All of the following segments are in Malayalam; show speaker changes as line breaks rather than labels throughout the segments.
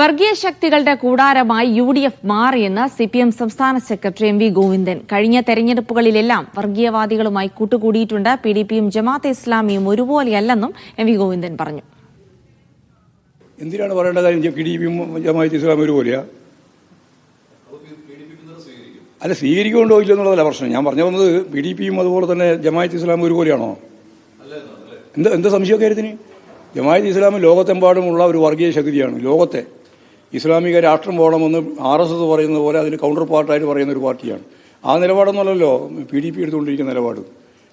വർഗീയ ശക്തികളുടെ കൂടാരമായി യു ഡി എഫ് മാറിയെന്ന് സി പി എം സംസ്ഥാന സെക്രട്ടറി എം വി ഗോവിന്ദൻ. കഴിഞ്ഞ തെരഞ്ഞെടുപ്പുകളിലെല്ലാം വർഗീയവാദികളുമായി കൂട്ടുകൂടിയിട്ടുണ്ട്. പി ഡി പിയും ജമാഅത്തെ ഇസ്ലാമിയും ഒരുപോലെയല്ലെന്നും എം വി ഗോവിന്ദൻ പറഞ്ഞു.
എന്തിനാണ് പറയേണ്ട കാര്യം? പി ഡി പിയും ജമാഅത്ത് ഇസ്ലാം ഒരുപോലെയാ? അല്ല സ്വീകരിക്കുന്നുണ്ടോ ഇല്ല എന്നുള്ളതല്ല പ്രശ്നം. ഞാൻ പറഞ്ഞു വന്നത് പി ഡി പിയും അതുപോലെ തന്നെ ജമാഅത്ത് ഇസ്ലാം ഒരുപോലെയാണോ? എന്താ എന്താ സംശയമൊക്കെ കാര്യത്തിന്? ജമാഅത്ത് ഇസ്ലാമും ലോകത്തെമ്പാടുമുള്ള ഒരു വർഗീയ ശക്തിയാണ് ലോകത്തെ. ഇസ്ലാമിക രാഷ്ട്രം പോകണമെന്ന് ആർ എസ് എസ് പറയുന്ന പോലെ അതിന് കൗണ്ടർ പാർട്ടായിട്ട് പറയുന്ന ഒരു പാർട്ടിയാണ്. ആ നിലപാടൊന്നുമല്ലല്ലോ പി ഡി പി എടുത്തുകൊണ്ടിരിക്കുന്ന നിലപാട്.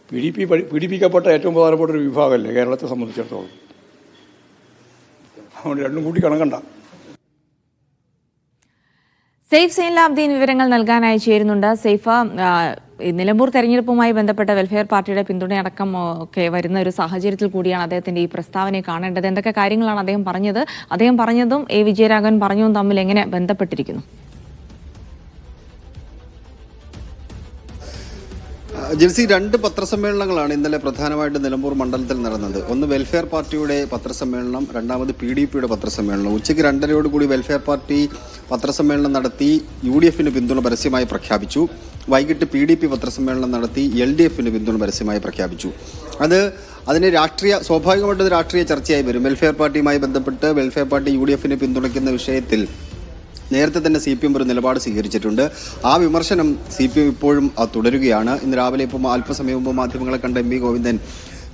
പി ഡി പി പീഡിപ്പിക്കപ്പെട്ട ഏറ്റവും പ്രധാനപ്പെട്ട ഒരു വിഭാഗമല്ലേ കേരളത്തെ സംബന്ധിച്ചിടത്തോളം? അതുകൊണ്ട് രണ്ടും കൂടി കണക്കണ്ട.
സെയ്ഫ് സൈൻലാബ്ദീൻ വിവരങ്ങൾ നൽകാനായി ചേരുന്നുണ്ട്. സെയ്ഫ നിലമ്പൂർ തെരഞ്ഞെടുപ്പുമായി ബന്ധപ്പെട്ട വെൽഫെയർ പാർട്ടിയുടെ പിന്തുണയടക്കം ഒക്കെ വരുന്ന ഒരു സാഹചര്യത്തിൽ കൂടിയാണ് അദ്ദേഹത്തിന്റെ ഈ പ്രസ്താവനയെ കാണേണ്ടത്. എന്തൊക്കെ കാര്യങ്ങളാണ് അദ്ദേഹം പറഞ്ഞത്? അദ്ദേഹം പറഞ്ഞതും എ. വിജയരാഘവൻ പറഞ്ഞതും തമ്മിൽ എങ്ങനെ ബന്ധപ്പെട്ടിരിക്കുന്നു?
ജിൽസി രണ്ട് പത്രസമ്മേളനങ്ങളാണ് ഇന്നലെ പ്രധാനമായിട്ട് നിലമ്പൂർ മണ്ഡലത്തിൽ നടന്നത്. ഒന്ന് വെൽഫെയർ പാർട്ടിയുടെ പത്രസമ്മേളനം രണ്ടാമത് പി ഡി പിയുടെ പത്രസമ്മേളനം. ഉച്ചയ്ക്ക് രണ്ടരയോട് കൂടി വെൽഫെയർ പാർട്ടി പത്രസമ്മേളനം നടത്തി യു ഡി എഫിന് പിന്തുണ പരസ്യമായി പ്രഖ്യാപിച്ചു. വൈകിട്ട് പി ഡി പി പത്രസമ്മേളനം നടത്തി എൽ ഡി എഫിന് പിന്തുണ പരസ്യമായി പ്രഖ്യാപിച്ചു. അത് അതിന് രാഷ്ട്രീയ സ്വാഭാവികമായിട്ടും രാഷ്ട്രീയ ചർച്ചയായി വരും. വെൽഫെയർ പാർട്ടിയുമായി ബന്ധപ്പെട്ട് വെൽഫെയർ പാർട്ടി യു ഡി എഫിനെ പിന്തുണയ്ക്കുന്ന വിഷയത്തിൽ നേരത്തെ തന്നെ സി പി എം ഒരു നിലപാട് സ്വീകരിച്ചിട്ടുണ്ട്. ആ വിമർശനം സി പി എം ഇപ്പോഴും തുടരുകയാണ്. ഇന്ന് രാവിലെ ഇപ്പം അല്പസമയം മുമ്പ് മാധ്യമങ്ങളെ കണ്ട എം വി ഗോവിന്ദൻ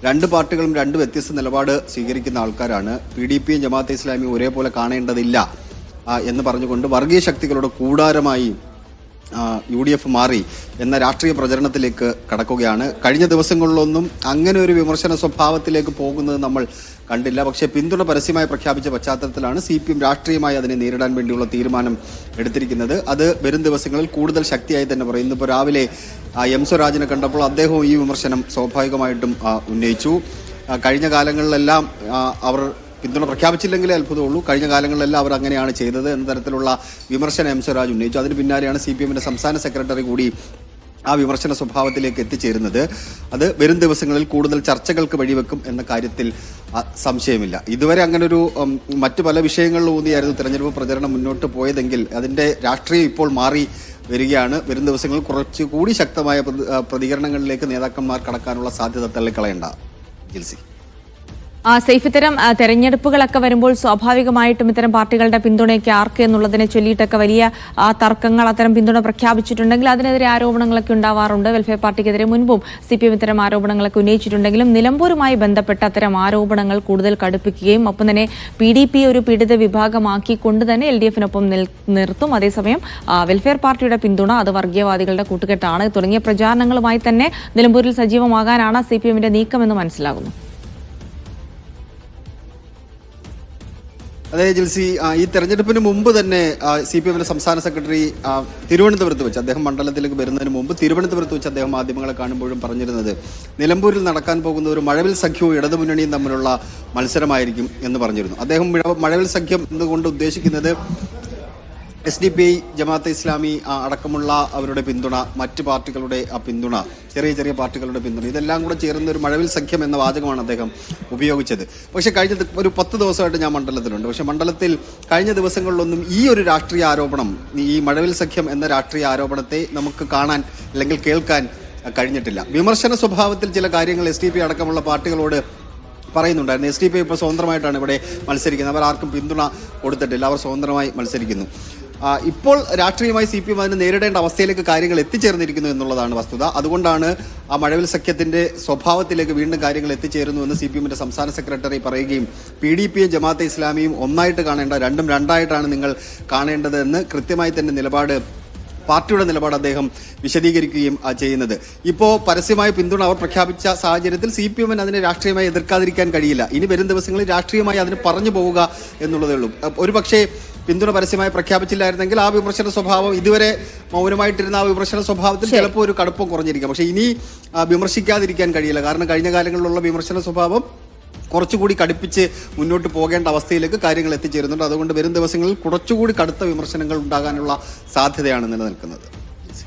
രണ്ട് പാർട്ടികളും രണ്ട് വ്യത്യസ്ത നിലപാട് സ്വീകരിക്കുന്ന ആൾക്കാരാണ്. പി ഡി പിയും ജമാഅത്തെ ഇസ്ലാമിയും ഒരേപോലെ കാണേണ്ടതില്ല എന്ന് പറഞ്ഞുകൊണ്ട് വർഗീയ ശക്തികളുടെ കൂടാരമായി യു ഡി എഫ് മാറി എന്ന രാഷ്ട്രീയ പ്രചരണത്തിലേക്ക് കടക്കുകയാണ്. കഴിഞ്ഞ ദിവസങ്ങളിലൊന്നും അങ്ങനെ ഒരു വിമർശന സ്വഭാവത്തിലേക്ക് പോകുന്നത് നമ്മൾ കണ്ടില്ല. പക്ഷേ പിന്തുണ പരസ്യമായി പ്രഖ്യാപിച്ച പശ്ചാത്തലത്തിലാണ് സി പി എം രാഷ്ട്രീയമായി അതിനെ നേരിടാൻ വേണ്ടിയുള്ള തീരുമാനം എടുത്തിരിക്കുന്നത്. അത് വരും ദിവസങ്ങളിൽ കൂടുതൽ ശക്തിയായി തന്നെ പറയും. ഇന്നിപ്പോൾ രാവിലെ എം സ്വരാജിനെ കണ്ടപ്പോൾ അദ്ദേഹവും ഈ വിമർശനം സ്വാഭാവികമായിട്ടും ഉന്നയിച്ചു. കഴിഞ്ഞ കാലങ്ങളിലെല്ലാം അവർ പിന്തുണ പ്രഖ്യാപിച്ചില്ലെങ്കിലേ അത്ഭുതമുള്ളൂ. കഴിഞ്ഞ കാലങ്ങളിലെല്ലാം അവർ അങ്ങനെയാണ് ചെയ്തത് എന്ന തരത്തിലുള്ള വിമർശനം എം സ്വരാജ് ഉന്നയിച്ചു. അതിന് പിന്നാലെയാണ് സി പി എമ്മിന്റെ സംസ്ഥാന സെക്രട്ടറി കൂടി ആ വിമർശന സ്വഭാവത്തിലേക്ക് എത്തിച്ചേരുന്നത്. അത് വരും ദിവസങ്ങളിൽ കൂടുതൽ ചർച്ചകൾക്ക് വഴിവെക്കും എന്ന കാര്യത്തിൽ സംശയമില്ല. ഇതുവരെ അങ്ങനെ ഒരു മറ്റു പല വിഷയങ്ങളിൽ ഊന്നിയായിരുന്നു തെരഞ്ഞെടുപ്പ് പ്രചരണം മുന്നോട്ട് പോയതെങ്കിൽ അതിന്റെ രാഷ്ട്രീയം ഇപ്പോൾ മാറി വരികയാണ്. വരും ദിവസങ്ങളിൽ കുറച്ചുകൂടി ശക്തമായ പ്രതികരണങ്ങളിലേക്ക് നേതാക്കന്മാർ കടക്കാനുള്ള സാധ്യത തള്ളിക്കളയണ്ട. ജിൽസി
ആ സെയ്ഫ് ഇത്തരം തെരഞ്ഞെടുപ്പുകളൊക്കെ വരുമ്പോൾ സ്വാഭാവികമായിട്ടും ഇത്തരം പാർട്ടികളുടെ പിന്തുണയ്ക്ക് ആർക്ക് എന്നുള്ളതിനെ ചൊല്ലിയിട്ടൊക്കെ വലിയ തർക്കങ്ങൾ അത്തരം പിന്തുണ പ്രഖ്യാപിച്ചിട്ടുണ്ടെങ്കിൽ അതിനെതിരെ ആരോപണങ്ങളൊക്കെ ഉണ്ടാവാറുണ്ട്. വെൽഫെയർ പാർട്ടിക്കെതിരെ മുൻപും സി പി എം ഇത്തരം ആരോപണങ്ങളൊക്കെ ഉന്നയിച്ചിട്ടുണ്ടെങ്കിലും നിലമ്പൂരുമായി ബന്ധപ്പെട്ട അത്തരം ആരോപണങ്ങൾ കൂടുതൽ കടുപ്പിക്കുകയും ഒപ്പം തന്നെ പി ഡി പി ഒരു പീഡിത വിഭാഗമാക്കിക്കൊണ്ട് തന്നെ എൽ ഡി എഫിനൊപ്പം നിർത്തും. അതേസമയം വെൽഫെയർ പാർട്ടിയുടെ പിന്തുണ അത് വർഗീയവാദികളുടെ കൂട്ടുകെട്ടാണ്. തുടങ്ങിയ പ്രചാരണങ്ങളുമായി തന്നെ നിലമ്പൂരിൽ സജീവമാകാനാണ് സി പി എമ്മിന്റെ നീക്കമെന്ന് മനസ്സിലാകുന്നു.
അതെ ജിൽസി. ഈ തെരഞ്ഞെടുപ്പിന് മുമ്പ് തന്നെ സി പി എമ്മിന്റെ സംസ്ഥാന സെക്രട്ടറി തിരുവനന്തപുരത്ത് വെച്ച് അദ്ദേഹം മണ്ഡലത്തിലേക്ക് വരുന്നതിന് മുമ്പ് തിരുവനന്തപുരത്ത് വെച്ച് അദ്ദേഹം മാധ്യമങ്ങളെ കാണുമ്പോഴും പറഞ്ഞിരുന്നത് നിലമ്പൂരിൽ നടക്കാൻ പോകുന്ന ഒരു മഴവിൽ സഖ്യവും ഇടതുമുന്നണിയും തമ്മിലുള്ള മത്സരമായിരിക്കും എന്ന് പറഞ്ഞിരുന്നു. അദ്ദേഹം മിഴ- മഴവിൽ സഖ്യം എന്നുകൊണ്ട് ഉദ്ദേശിക്കുന്നത് S D P I Jamaat-e Islami അടക്കമുള്ള അവരുടെ പിന്തുണ മറ്റ് പാർട്ടികളുടെ പിന്തുണ ചെറിയ ചെറിയ പാർട്ടികളുടെ പിന്തുണ ഇതെല്ലാം കൂടെ ചേർന്ന ഒരു മഴവിൽ സഖ്യം എന്ന വാചകമാണ് അദ്ദേഹം ഉപയോഗിച്ചത്. പക്ഷെ കഴിഞ്ഞ ഒരു പത്ത് ദിവസമായിട്ട് ഞാൻ മണ്ഡലത്തിലുണ്ട്. പക്ഷെ മണ്ഡലത്തിൽ കഴിഞ്ഞ ദിവസങ്ങളിലൊന്നും ഈ ഒരു രാഷ്ട്രീയ ആരോപണം ഈ മഴവിൽ സഖ്യം എന്ന രാഷ്ട്രീയ ആരോപണത്തെ നമുക്ക് കാണാൻ അല്ലെങ്കിൽ കേൾക്കാൻ കഴിഞ്ഞിട്ടില്ല. വിമർശന സ്വഭാവത്തിൽ ചില കാര്യങ്ങൾ എസ് ഡി പി അടക്കമുള്ള പാർട്ടികളോട് പറയുന്നുണ്ടായിരുന്നു. എസ് ഡി പി ഇപ്പോൾ സ്വതന്ത്രമായിട്ടാണ് ഇവിടെ മത്സരിക്കുന്നത്. അവർ ആർക്കും പിന്തുണ കൊടുത്തിട്ടില്ല. അവർ സ്വതന്ത്രമായി മത്സരിക്കുന്നു. ഇപ്പോൾ രാഷ്ട്രീയമായി സി പി എം അതിനെ നേരിടേണ്ട അവസ്ഥയിലേക്ക് കാര്യങ്ങൾ എത്തിച്ചേർന്നിരിക്കുന്നു എന്നുള്ളതാണ് വസ്തുത. അതുകൊണ്ടാണ് ആ മഴവിൽ സഖ്യത്തിന്റെ സ്വഭാവത്തിലേക്ക് വീണ്ടും കാര്യങ്ങൾ എത്തിച്ചേരുന്നു എന്ന് സി പി എമ്മിന്റെ സംസ്ഥാന സെക്രട്ടറി പറയുകയും പി ഡി പിയും ജമാഅത്തെ ഇസ്ലാമിയും ഒന്നായിട്ട് കാണേണ്ട രണ്ടും രണ്ടായിട്ടാണ് നിങ്ങൾ കാണേണ്ടത് എന്ന് കൃത്യമായി തന്നെ നിലപാട് പാർട്ടിയുടെ നിലപാട് അദ്ദേഹം വിശദീകരിക്കുകയും ചെയ്യുന്നത്. ഇപ്പോൾ പരസ്യമായ പിന്തുണ അവർ പ്രഖ്യാപിച്ച സാഹചര്യത്തിൽ സി പി എമ്മിന് അതിനെ രാഷ്ട്രീയമായി എതിർക്കാതിരിക്കാൻ കഴിയില്ല. ഇനി വരും ദിവസങ്ങളിൽ രാഷ്ട്രീയമായി അതിന് പറഞ്ഞു പോവുക എന്നുള്ളതേ ഉള്ളൂ. ഒരു പക്ഷേ പിന്തുണ പരസ്യമായി പ്രഖ്യാപിച്ചില്ലായിരുന്നെങ്കിൽ ആ വിമർശന സ്വഭാവം ഇതുവരെ മൗനമായിട്ടിരുന്ന ആ വിമർശന സ്വഭാവത്തിൽ ചിലപ്പോൾ ഒരു കടുപ്പം കുറഞ്ഞിരിക്കാം. പക്ഷെ ഇനി വിമർശിക്കാതിരിക്കാൻ കഴിയില്ല. കാരണം കഴിഞ്ഞ കാലങ്ങളിലുള്ള വിമർശന സ്വഭാവം കുറച്ചുകൂടി കടുപ്പിച്ച് മുന്നോട്ട് പോകേണ്ട അവസ്ഥയിലേക്ക് കാര്യങ്ങൾ എത്തിച്ചേരുന്നുണ്ട്. അതുകൊണ്ട് വരും ദിവസങ്ങളിൽ കുറച്ചുകൂടി കടുത്ത വിമർശനങ്ങൾ ഉണ്ടാകാനുള്ള സാധ്യതയാണ് നിലനിൽക്കുന്നത്.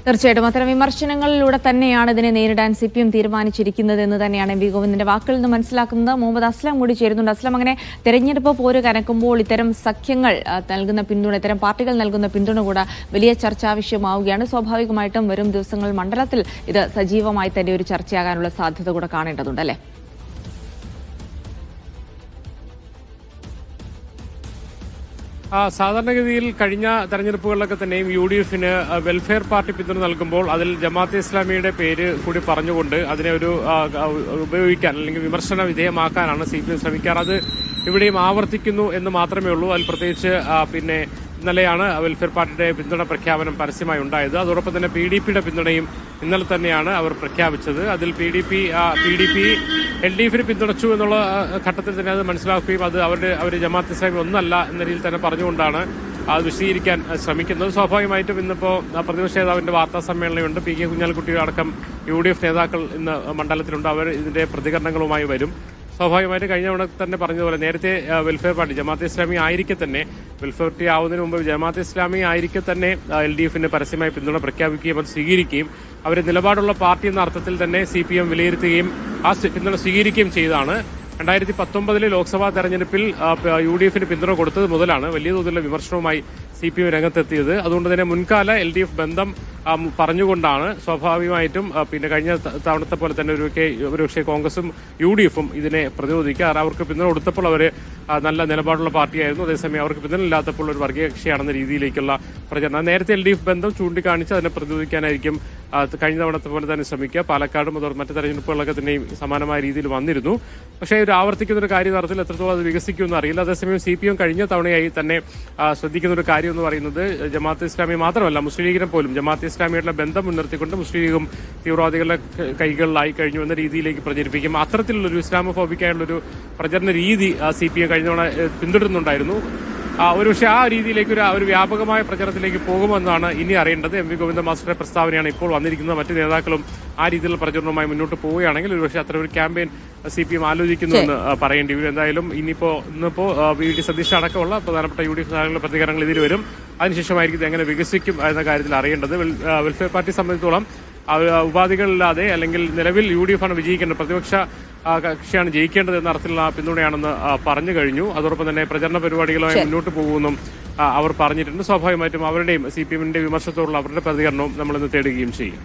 തീർച്ചയായിട്ടും. അത്തരം വിമർശനങ്ങളിലൂടെ തന്നെയാണ് ഇതിനെ നേരിടാൻ സി പി എം തീരുമാനിച്ചിരിക്കുന്നത് എന്ന് തന്നെയാണ് എം വി ഗോവിന്ദിന്റെ വാക്കുകളിൽ നിന്ന് മനസ്സിലാക്കുന്നത്. മുഹമ്മദ് അസ്ലാം കൂടി ചേരുന്നുണ്ട്. അസ്ലാം അങ്ങനെ തെരഞ്ഞെടുപ്പ് പോര് കനക്കുമ്പോൾ ഇത്തരം സഖ്യങ്ങൾ നൽകുന്ന പിന്തുണ ഇത്തരം പാർട്ടികൾ നൽകുന്ന പിന്തുണ കൂടെ വലിയ ചർച്ചാ വിഷയമാവുകയാണ്. സ്വാഭാവികമായിട്ടും വരും ദിവസങ്ങൾ മണ്ഡലത്തിൽ ഇത് സജീവമായി തന്നെ ഒരു ചർച്ചയാകാനുള്ള സാധ്യത കൂടെ കാണേണ്ടതുണ്ട് അല്ലേ?
സാധാരണഗതിയിൽ കഴിഞ്ഞ തെരഞ്ഞെടുപ്പുകളിലൊക്കെ തന്നെയും യു ഡി എഫിന് വെൽഫെയർ പാർട്ടി പിന്തുണ നൽകുമ്പോൾ അതിൽ ജമാഅത്തെ ഇസ്ലാമിയുടെ പേര് കൂടി പറഞ്ഞുകൊണ്ട് അതിനെ ഒരു ഉപയോഗിക്കാൻ അല്ലെങ്കിൽ വിമർശന വിധേയമാക്കാനാണ് സി പി എം ശ്രമിക്കാറ്. അത് ഇവിടെയും ആവർത്തിക്കുന്നു എന്ന് മാത്രമേ ഉള്ളൂ. അതിൽ പ്രത്യേകിച്ച് പിന്നെ ഇന്നലെയാണ് വെൽഫെയർ പാർട്ടിയുടെ പിന്തുണ പ്രഖ്യാപനം പരസ്യമായി ഉണ്ടായത്. അതോടൊപ്പം തന്നെ പി ഡി പിയുടെ പിന്തുണയും ഇന്നലെ തന്നെയാണ് അവർ പ്രഖ്യാപിച്ചത്. അതിൽ P D P P D P L D എഫിന് പിന്തുണച്ചു എന്നുള്ള ഘട്ടത്തിൽ തന്നെ അത് മനസ്സിലാക്കുകയും അത് അവരുടെ അവർ ജമാഅത്ത് ഇസ്ലാമി ഒന്നല്ല എന്ന രീതിയിൽ തന്നെ പറഞ്ഞുകൊണ്ടാണ് അത് വിശദീകരിക്കാൻ ശ്രമിക്കുന്നത്. സ്വാഭാവികമായിട്ടും ഇന്നിപ്പോ ആ, പ്രതിപക്ഷ നേതാവിന്റെ വാർത്താ സമ്മേളനമുണ്ട്. പി കെ കുഞ്ഞാലിക്കുട്ടി അടക്കം യു ഡി എഫ് നേതാക്കൾ ഇന്ന് മണ്ഡലത്തിലുണ്ട്. അവർ ഇതിന്റെ പ്രതികരണങ്ങളുമായി വരും. സ്വാഭാവികമായിട്ട് കഴിഞ്ഞ തവണ തന്നെ പറഞ്ഞതുപോലെ നേരത്തെ വെൽഫെയർ പാർട്ടി ജമാഅത്ത് ഇസ്ലാമി ആയിരിക്കെ തന്നെ വെൽഫെയർ പാർട്ടി ആവുന്നതിന് മുമ്പ് ജമാഅത്ത് ഇസ്ലാമി ആയിരിക്കെ തന്നെ എൽ ഡി എഫിന് പരസ്യമായി പിന്തുണ പ്രഖ്യാപിക്കുകയും അത് സ്വീകരിക്കുകയും അവരെ നിലപാടുള്ള പാർട്ടി എന്ന അർത്ഥത്തിൽ തന്നെ സി പി എം വിലയിരുത്തുകയും ആ പിന്തുണ സ്വീകരിക്കുകയും ചെയ്താണ് രണ്ടായിരത്തി പത്തൊമ്പതിലെ ലോക്സഭാ തെരഞ്ഞെടുപ്പിൽ യു ഡി എഫിന് പിന്തുണ കൊടുത്തത് മുതലാണ്. വലിയ തോതിലുള്ള വിമർശനവുമായി സി പി എം രംഗത്തെത്തിയത്. അതുകൊണ്ട് തന്നെ മുൻകാല എൽ ഡി എഫ് ബന്ധം പറഞ്ഞുകൊണ്ടാണ് സ്വാഭാവികമായിട്ടും പിന്നെ കഴിഞ്ഞ തവണത്തെ പോലെ തന്നെ ഒരു ഒരുപക്ഷെ കോൺഗ്രസും യു ഡി എഫും ഇതിനെ പ്രതിരോധിക്കാറ് അവർക്ക് പിന്തുണ കൊടുത്തപ്പോൾ അവർ നല്ല നിലപാടുള്ള പാർട്ടിയായിരുന്നു. അതേസമയം അവർക്ക് പിന്തുണ ഇല്ലാത്തപ്പോൾ ഒരു വർഗീയ കക്ഷിയാണെന്ന രീതിയിലേക്കുള്ള പ്രചരണം. നേരത്തെ എൽ ഡി എഫ് ബന്ധം ചൂണ്ടിക്കാണിച്ച് അതിനെ പ്രതിരോധിക്കാനായിരിക്കും കഴിഞ്ഞ തവണത്തെ പോലെ തന്നെ ശ്രമിക്കുക. പാലക്കാടും അതോ മറ്റ് തെരഞ്ഞെടുപ്പുകളൊക്കെ തന്നെയും സമാനമായ രീതിയിൽ വന്നിരുന്നു. പക്ഷേ ഒരു ആവർത്തിക്കുന്ന ഒരു കാര്യം നടത്തിൽ എത്രത്തോളം അത് വികസിക്കുമെന്ന് അറിയില്ല. അതേസമയം സി പി എം കഴിഞ്ഞ തവണയായി തന്നെ ശ്രദ്ധിക്കുന്ന ഒരു കാര്യം എന്ന് പറയുന്നത് ജമാഅത്ത് ഇസ്ലാമി മാത്രമല്ല മുസ്ലിം ലീഗിനെ പോലും ജമാഅത്ത് ഇസ്ലാമിയുടെ ബന്ധം മുൻനിർത്തിക്കൊണ്ട് മുസ്ലിം ലീഗും തീവ്രവാദികളുടെ കൈകളിലായി കഴിഞ്ഞു എന്ന രീതിയിലേക്ക് പ്രചരിപ്പിക്കും. അത്തരത്തിലുള്ളൊരു ഒരു ഇസ്ലാമോഫോബിക്കായുള്ള ഒരു പ്രചരണ രീതി സി പി എം കഴിഞ്ഞ തവണ പിന്തുടരുന്നുണ്ടായിരുന്നു. ഒരു പക്ഷേ ആ രീതിയിലേക്ക് ഒരു ഒരു വ്യാപകമായ പ്രചരണത്തിലേക്ക് പോകുമെന്നാണ് ഇനി അറിയേണ്ടത്. എം വി ഗോവിന്ദ മാസ്റ്ററുടെ പ്രസ്താവനയാണ് ഇപ്പോൾ വന്നിരിക്കുന്നത്. മറ്റ് നേതാക്കളും ആ രീതിയിലുള്ള പ്രചരണവുമായി മുന്നോട്ട് പോവുകയാണെങ്കിൽ ഒരുപക്ഷെ അത്ര ഒരു ക്യാമ്പയിൻ സി പി എം ആലോചിക്കുന്നുവെന്ന് പറയേണ്ടി വരും. എന്തായാലും ഇനിയിപ്പോ ഇന്നിപ്പോ വി ഡി സതീഷ് അടക്കമുള്ള പ്രധാനപ്പെട്ട യു ഡി എഫ് നേതാക്കളുടെ പ്രതികരണങ്ങൾ ഇതിൽ വരും. അതിനുശേഷമായിരിക്കും ഇത് എങ്ങനെ വികസിക്കും എന്ന കാര്യത്തിൽ അറിയേണ്ടത്. വെൽഫെയർ പാർട്ടി സംബന്ധിച്ചോളം ഉപാധികളില്ലാതെ അല്ലെങ്കിൽ നിലവിൽ യു ഡി എഫാണ് വിജയിക്കേണ്ടത് പ്രതിപക്ഷ കക്ഷിയാണ് ജയിക്കേണ്ടത് എന്ന അർത്ഥത്തിലുള്ള പിന്തുണയാണെന്ന് പറഞ്ഞു കഴിഞ്ഞു. അതോടൊപ്പം തന്നെ പ്രചരണ പരിപാടികളുമായി മുന്നോട്ട് പോകുമെന്നും അവർ പറഞ്ഞിട്ടുണ്ട്. സ്വാഭാവികമായിട്ടും അവരുടെയും സി പി എമ്മിന്റെ വിമർശത്തോടുള്ള അവരുടെ പ്രതികരണവും നമ്മൾ ഇന്ന് തേടുകയും ചെയ്യും.